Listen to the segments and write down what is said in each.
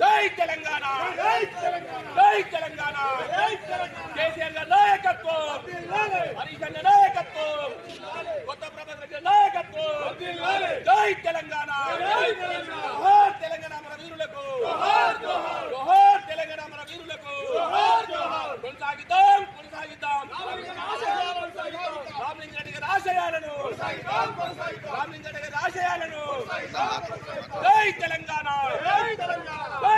జై తెలంగాణ జై తెలంగాణ కేసీఆర్ గారి నాయకత్వం హరీష్ అన్న నాయకత్వం కొత్త ప్రభాకర్ రెడ్డి నాయకత్వం జై తెలంగాణ జోహార్ తెలంగాణ మన వీరులకు జోహార్ తెలంగాణ మన వీరులకు కొనసాగిద్దాం కొనసాగిద్దాం ఆశయాలను రామలింగ రెడ్డి గారి ఆశయాలను జై తెలంగాణ జై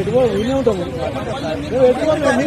ఎటుకో వినే ఉంటాము మేము ఎటుకో మేము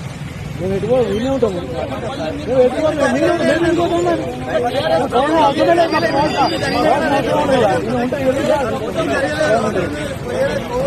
మేము ఎటుకో వినే ఉంటాము మేము ఎటుకో మేము మేము అర్థమే ఉంటాయి